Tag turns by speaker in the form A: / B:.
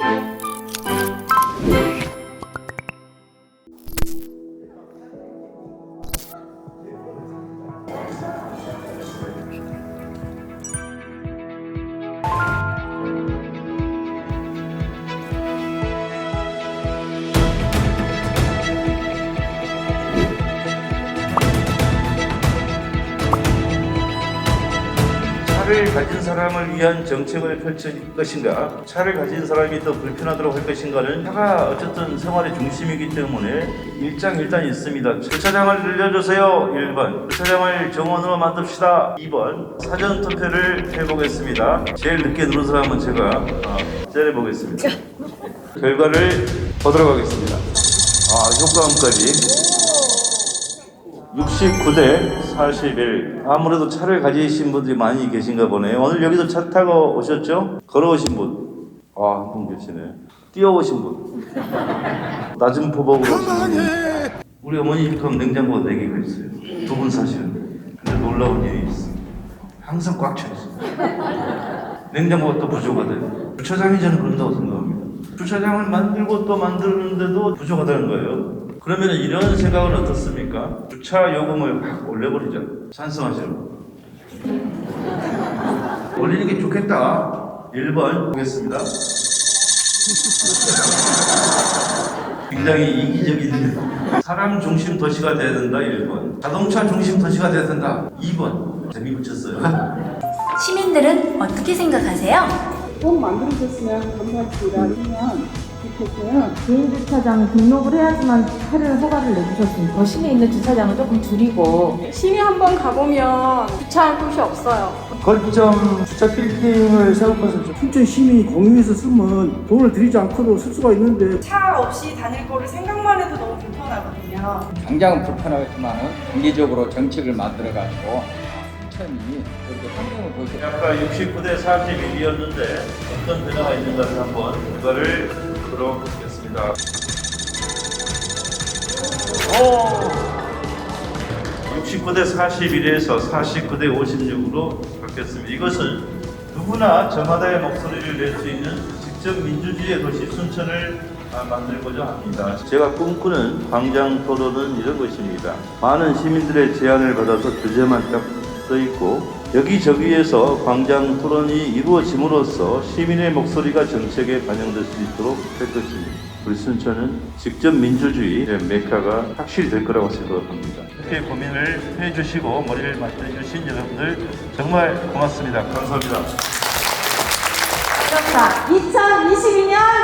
A: you 차를 가진 사람을 위한 정책을 펼칠 것인가, 차를 가진 사람이 더 불편하도록 할 것인가는 차가 어쨌든 생활의 중심이기 때문에 일장일단이 있습니다. 주차장을 늘려주세요. 1번. 주차장을 정원으로 만듭시다. 2번. 사전 투표를 해보겠습니다. 제일 늦게 누른 사람은 제가 아, 째려보겠습니다. 결과를 보도록 하겠습니다. 아, 효과음까지. 69대 41. 아무래도 차를 가지신 분들이 많이 계신가 보네요. 오늘 여기도 차 타고 오셨죠? 걸어오신 분. 아, 한 분 계시네. 뛰어오신 분. 낮은 포복으로 오신 분. 우리 어머니 집 가면 냉장고가 4개가 있어요. 두 분 사시는. 근데 놀라운 일이 있어. 항상 꽉 차 있어. 냉장고가 또 부족하대요. 주차장이 저는 그런다고 생각합니다. 주차장을 만들고 또 만드는데도 부족하다는 거예요. 그러면 이런 생각은 어떻습니까? 주차 요금을 확 올려버리자. 찬성하시는 분. 올리는 게 좋겠다. 1번 보겠습니다. 굉장히 이기적인 사람 중심 도시가 돼야 된다 1번 자동차 중심 도시가 돼야 된다 2번 재미 붙였어요
B: 시민들은 어떻게 생각하세요?
C: 꼭 만들어줬으면 감사합니다. 아니면 좋겠어요.
D: 개인 주차장 등록을 해야지만 차를 허가를 내주셨습니다. 도심에 있는 주차장은 조금 줄이고
E: 시내 한번 가보면 주차할 곳이 없어요.
F: 거점 주차 빌딩을 세울 것을 좀
G: 춘천 시민이 공유해서 쓰면 돈을 들이지 않고도 쓸 수가 있는데
E: 차 없이 다닐 거를 생각만 해도 너무 불편하거든요.
H: 당장은 불편하겠지만은 단기적으로 정책을 만들어 가지고 천천히 이렇게 환경을 보시고
A: 아까 69대 41이었는데 어떤 변화가 있는가를 한번 그거를 보도록 하겠습니다. 오! 69대 41에서 49대 56으로 바뀌었습니다. 이것은 누구나 저마다의 목소리를 낼 수 있는 직접 민주주의의 도시 순천을 아, 만들고자 합니다. 제가 꿈꾸는 광장 토론은 이런 것입니다. 많은 시민들의 제안을 받아서 주제만 딱써 있고 여기저기에서 광장 토론이 이루어짐으로써 시민의 목소리가 정책에 반영될 수 있도록 할 것입니다. 우리 순천은 직접 민주주의 메카가 확실히 될 거라고 생각합니다. 이렇게 고민을 해주시고 머리를 맞춰주신 여러분들 정말 고맙습니다. 감사합니다.
D: 자, 2022년